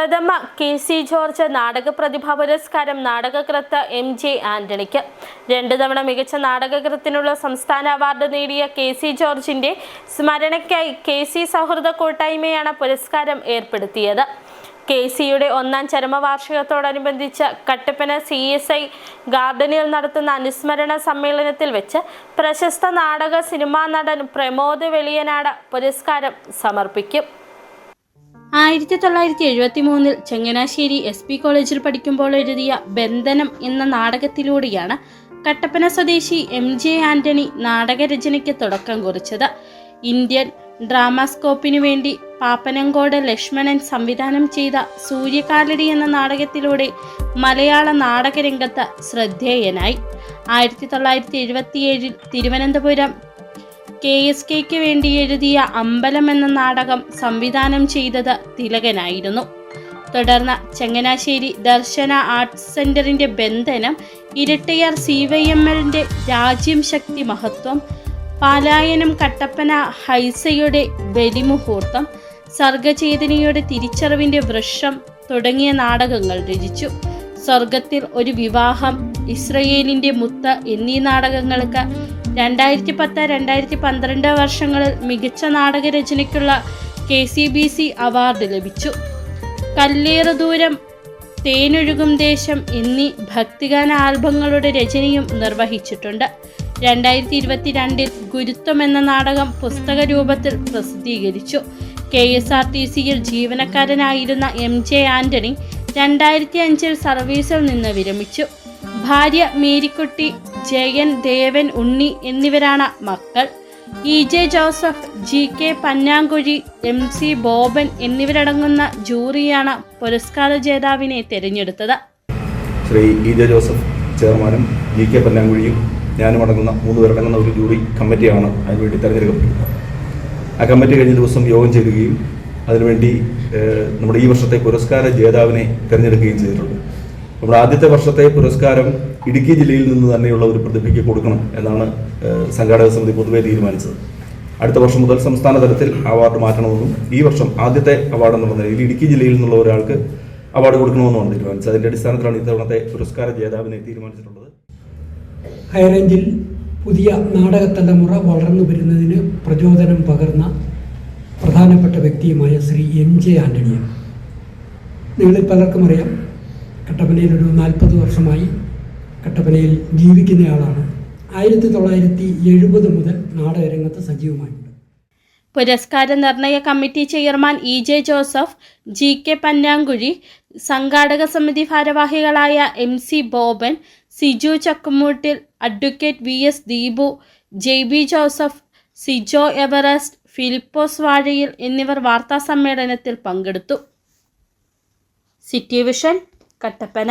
പ്രഥമ K C George നാടക പ്രതിഭാ പുരസ്കാരം നാടകകൃത്ത് എം ജെ ആന്റണിക്ക്. രണ്ടു തവണ മികച്ച നാടകകൃത്തിനുള്ള സംസ്ഥാന അവാർഡ് നേടിയ കെ സി ജോർജിന്റെ സ്മരണയ്ക്കായി കെ സി സൗഹൃദ കൂട്ടായ്മയാണ് പുരസ്കാരം ഏർപ്പെടുത്തിയത്. കെ സിയുടെ ഒന്നാം ചരമവാർഷികത്തോടനുബന്ധിച്ച് കട്ടപ്പന സി എസ് ഐ ഗാർഡനിൽ നടത്തുന്ന അനുസ്മരണ സമ്മേളനത്തിൽ വെച്ച് പ്രശസ്ത നാടക സിനിമാ നടൻ പ്രമോദ് വെളിയനാട് പുരസ്കാരം സമർപ്പിക്കും. ആയിരത്തി തൊള്ളായിരത്തി എഴുപത്തി മൂന്നിൽ ചങ്ങനാശ്ശേരി എസ് പി കോളേജിൽ പഠിക്കുമ്പോൾ എഴുതിയ ബന്ധനം എന്ന നാടകത്തിലൂടെയാണ് കട്ടപ്പന സ്വദേശി എം ജെ ആന്റണി നാടകരചനയ്ക്ക് തുടക്കം കുറിച്ചത്. ഇന്ത്യൻ ഡ്രാമാസ്കോപ്പിനു വേണ്ടി പാപ്പനങ്കോട് ലക്ഷ്മണൻ സംവിധാനം ചെയ്ത സൂര്യകാലടി എന്ന നാടകത്തിലൂടെ മലയാള നാടകരംഗത്ത് ശ്രദ്ധേയനായി. ആയിരത്തി തൊള്ളായിരത്തി എഴുപത്തിയേഴിൽ തിരുവനന്തപുരം കെ എസ് കെക്ക് വേണ്ടി എഴുതിയ അമ്പലം എന്ന നാടകം സംവിധാനം ചെയ്തത് തിലകനായിരുന്നു. തുടർന്ന് ചങ്ങനാശ്ശേരി ദർശന ആർട്സ് സെന്ററിന്റെ ബന്ധനം ഇരട്ടയാർ സി വൈ എം എല്ലിന്റെ രാജ്യം ശക്തി മഹത്വം പാലായനം കട്ടപ്പന ഹൈസയുടെ ബലിമുഹൂർത്തം സർഗചേതനയുടെ തിരിച്ചറിവിന്റെ വൃക്ഷം തുടങ്ങിയ നാടകങ്ങൾ രചിച്ചു. സ്വർഗത്തിൽ ഒരു വിവാഹം ഇസ്രയേലിന്റെ മുത്ത് എന്നീ നാടകങ്ങൾക്ക് രണ്ടായിരത്തി പത്ത് രണ്ടായിരത്തി പന്ത്രണ്ട് വർഷങ്ങളിൽ മികച്ച നാടകരചനയ്ക്കുള്ള K C B C award ലഭിച്ചു. കല്ലേറ ദൂരം തേനൊഴുകും ദേശം എന്നീ ഭക്തിഗാന ആൽബങ്ങളുടെ രചനയും നിർവഹിച്ചിട്ടുണ്ട്. രണ്ടായിരത്തി ഇരുപത്തിരണ്ടിൽ ഗുരുത്വം എന്ന നാടകം പുസ്തക രൂപത്തിൽ പ്രസിദ്ധീകരിച്ചു. കെ എസ് ആർ ടി സിയിൽ ജീവനക്കാരനായിരുന്ന എം ജെ ആന്റണി രണ്ടായിരത്തി അഞ്ചിൽ സർവീസിൽ നിന്ന് വിരമിച്ചു. ഭാര്യ മേരിക്കുട്ടി ജയൻ ദേവൻ ഉണ്ണി എന്നിവരാണ് മക്കൾ. E. J. Joseph G. K. Pannankuzhi M. C. Boban എന്നിവരടങ്ങുന്ന ജൂറിയാണ് പുരസ്കാര ജേതാവിനെ തിരഞ്ഞെടുത്തത്. ശ്രീ ഇ. ജെ. ജോസഫ് ചെയർമാനും ജി. കെ. പന്നാങ്കുഴിയും ഞാനും അടങ്ങുന്ന മൂന്ന് പേരടങ്ങുന്ന ഒരു ജൂറി കമ്മിറ്റിയാണ് അതിനുവേണ്ടി തെരഞ്ഞെടുക്കപ്പെട്ടത്. ആ കമ്മിറ്റി കഴിഞ്ഞ ദിവസം യോഗം ചേരുകയും അതിനുവേണ്ടി നമ്മുടെ ഈ വർഷത്തെ പുരസ്കാര ജേതാവിനെ തിരഞ്ഞെടുക്കുകയും ചെയ്തിട്ടുണ്ട്. നമ്മുടെ ആദ്യത്തെ വർഷത്തെ പുരസ്കാരം ഇടുക്കി ജില്ലയിൽ നിന്ന് തന്നെയുള്ള ഒരു പ്രതിഭയ്ക്ക് കൊടുക്കണം എന്നാണ് സംഘാടക സമിതി പൊതുവെ തീരുമാനിച്ചത്. അടുത്ത വർഷം മുതൽ സംസ്ഥാന തലത്തിൽ അവാർഡ് മാറ്റണമെന്നും ഈ വർഷം ആദ്യത്തെ അവാർഡ് എന്നുള്ള നിലയിൽ ഇടുക്കി ജില്ലയിൽ നിന്നുള്ള ഒരാൾക്ക് അവാർഡ് കൊടുക്കണമെന്നാണ് തീരുമാനിച്ചത്. അതിന്റെ അടിസ്ഥാനത്തിലാണ് ഇത്തവണത്തെ പുരസ്കാര ജേതാവിനെ തീരുമാനിച്ചിട്ടുള്ളത്. ഹൈറേഞ്ചിൽ പുതിയ നാടക തലമുറ വളർന്നു വരുന്നതിന് പ്രചോദനം പകർന്ന പ്രധാനപ്പെട്ട വ്യക്തിയുമായ ശ്രീ എം ജെ ആന്റണിയാണ് നിങ്ങളിൽ പലർക്കും അറിയാം. കട്ടപ്പനയിൽ ഒരു നാൽപ്പത് വർഷമായി കട്ടപ്പനയിൽ ജീവിക്കുന്നയാളാണ്. ആയിരത്തി തൊള്ളായിരത്തി എഴുപത് മുതൽ നാടകരംഗത്ത് സജീവമായിട്ടുണ്ട് പുരസ്കാര നിർണയ committee chairman E J Joseph G K Pannankuzhi സംഘാടക സമിതി ഭാരവാഹികളായ M C Boban Siju Chakkumoottil advocate V S Deepu J B Joseph Sijo Everest Philipose Vazhayil എന്നിവർ വാർത്താ സമ്മേളനത്തിൽ പങ്കെടുത്തു. City vision Kattappana.